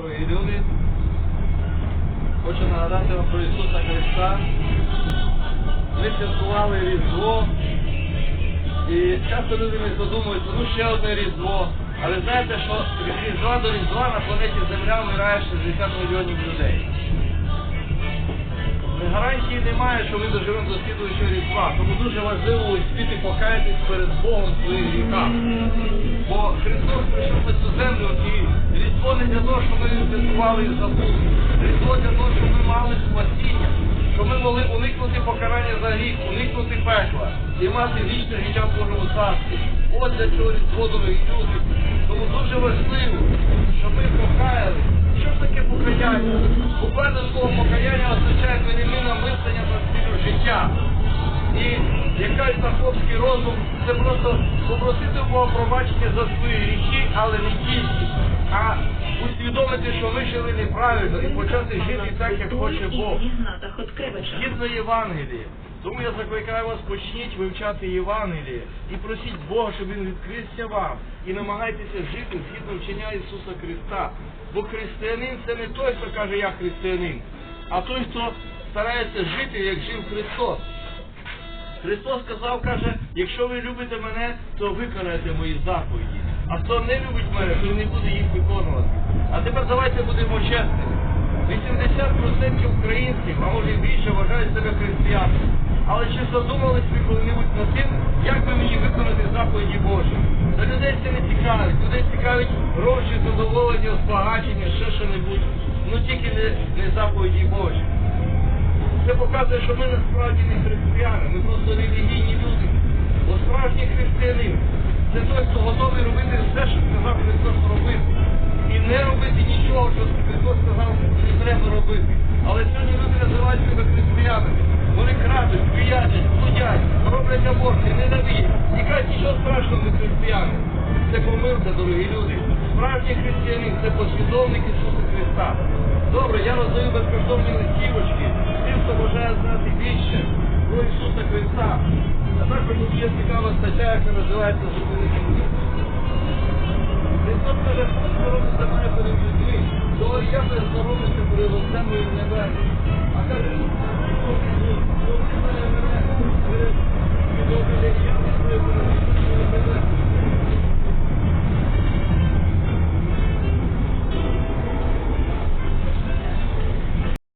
Дорогі люди, хочу нагадати вам про Ісуса Христа. Ми святкували Різдво. І часто люди не задумуються, ну ще одне Різдво. Але знаєте, що від Різдва до Різдва на планеті Земля вмирає 60 мільйонів людей. Гарантії немає, що ми доживемо до слідуючого Різдва. Тому дуже важливо успіти покаятись перед Богом своїх гріхах. Бо Христос прийшов на цю землю і Різдво не для того, щоб ми святкували і забули. Різдво для того, щоб ми мали спасіння, щоб ми могли уникнути покарання за гріх, уникнути пекла і мати вічне життя в Божому царстві. От для чого Різдво, дорогі люди. Тому дуже важливо, щоб ми покаяли. Що ж таке покаяння? Буквально слово покаяння означає переміна мислення та стилю життя. І як кажуть Тарковський розум, це просто попросити Бога пробачення за свої гріхи, але не а усвідомити, що ми жили неправильно і почати жити так, як хоче Бог. Згідно Євангелії. Тому я закликаю вас, почніть вивчати Євангеліє і просіть Бога, щоб Він відкрився вам. І намагайтеся жити згідно вчення Ісуса Христа. Бо християнин це не той, хто каже я християнин, а той, хто старається жити, як жив Христос. Христос сказав, каже, якщо ви любите мене, то виконайте мої заповіді. А хто не любить мене, то не буде їх виконувати. А тепер давайте будемо чесними. 80% українців, а може і більше, вважають себе християнами. Але чи задумались ви коли-небудь над тим, як би мені виконати заповіді Божі? Та людей це не цікавить. Людей цікавить гроші, задоволення, збагачення, ще що-небудь. Ну тільки не, не заповіді Божі. Це показує, що ми насправді не християни, ми просто релігійні люди. Бо справжній християнин це той, хто готовий робити все, що сказав Христос робити. І не робити нічого, що Христос сказав, що треба робити. Але сьогодні люди називають себе християнами. Вони крадуть, піячать, блудять, роблять аборти, ненавидять. І кажуть, нічого страшного не християни. Це помилка, дорогі люди. Справжній християнин це послідовник Ісуса Христа. Добре, я роздаю безкоштовні листівочки тим, хто бажає знати більше про Ісуса Христа. А також є цікава стаття, яка називається «Зупинити мир». Христос Thank you.